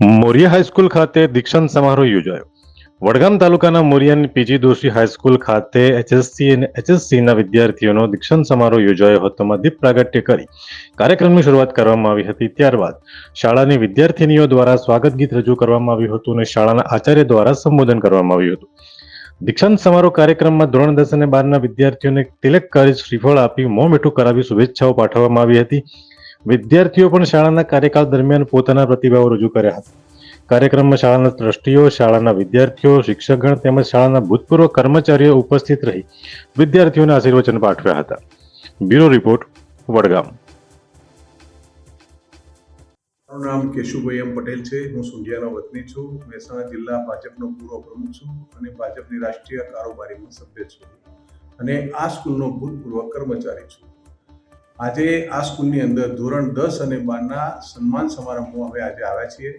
Morya high school ખાતે દીક્ષાંત સમારોહ યોજાયો. વડગામ તાલુકાના મોરિયાની પીજી દોશી હાઈસ્કૂલ ખાતે એચએસસી અને એચએસસીના વિદ્યાર્થીઓનો દીક્ષાંત સમારોહ યોજાયો હતો. દીપ પ્રાગટ્ય કરી કાર્યક્રમની શરૂઆત કરવામાં આવી હતી. ત્યારબાદ શાળાની વિદ્યાર્થીનીઓ દ્વારા સ્વાગત ગીત રજૂ કરવામાં આવ્યું હતું અને શાળાના આચાર્ય દ્વારા સંબોધન કરવામાં આવ્યું હતું. દીક્ષાંત સમારોહ કાર્યક્રમમાં ધોરણ દસ અને બારના વિદ્યાર્થીઓને તિલક કરી શ્રીફળ આપી મોં મીઠું કરાવી શુભેચ્છાઓ પાઠવવામાં આવી હતી. વિદ્યાર્થીઓ પણ શાળાના કાર્યકાળ દરમિયાન પોતાના પ્રતિભાવો રજૂ કર્યા હતા. કાર્યક્રમમાં શાળાના ટ્રસ્ટીઓ, શાળાના વિદ્યાર્થીઓ, શિક્ષકગણ તેમજ શાળાના ભૂતપૂર્વ કર્મચારીઓ ઉપસ્થિત રહી વિદ્યાર્થીઓને આશીર્વચન પાઠવ્યા હતા. Bureau report, Vadgam. મારું નામ કેશુભાઈ એમ પટેલ છે. હું સુંઢિયાનો વતની છું. મહેસાણા જિલ્લા ભાજપનો પૂર્વ પ્રમુખ છું અને ભાજપની રાષ્ટ્રીય કારોબારીમાં સભ્ય છું. અને આ સ્કૂલનો ભૂતપૂર્વ કર્મચારી છું. આજે આ સ્કૂલની અંદર ધોરણ દસ અને બારના સન્માન સમારંભમાં હવે આજે આવ્યા છીએ.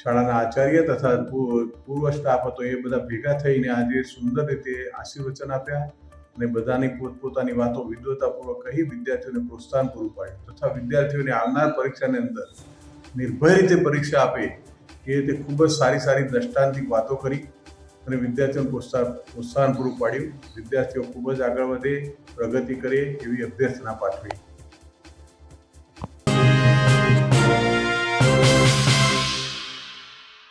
શાળાના આચાર્ય તથા પૂર્વ સ્ટાફ હતો, એ બધા ભેગા થઈને આજે સુંદર રીતે આશીર્વચન આપ્યા અને બધાની પોતપોતાની વાતો વિદ્વતાપૂર્વક કહી વિદ્યાર્થીઓને પ્રોત્સાહન પૂરું પાડ્યું તથા વિદ્યાર્થીઓને આવનાર પરીક્ષાની અંદર નિર્ભય રીતે પરીક્ષા આપે એ રીતે ખૂબ જ સારી સારી દ્રષ્ટાંતિક વાતો કરી. અને વિદ્યાર્થીઓને પ્રોત્સાહન પ્રોત્સાહન પૂરું પાડ્યું. વિદ્યાર્થીઓ ખૂબ જ આગળ વધે, પ્રગતિ કરે એવી અભ્યર્થના પાઠવી.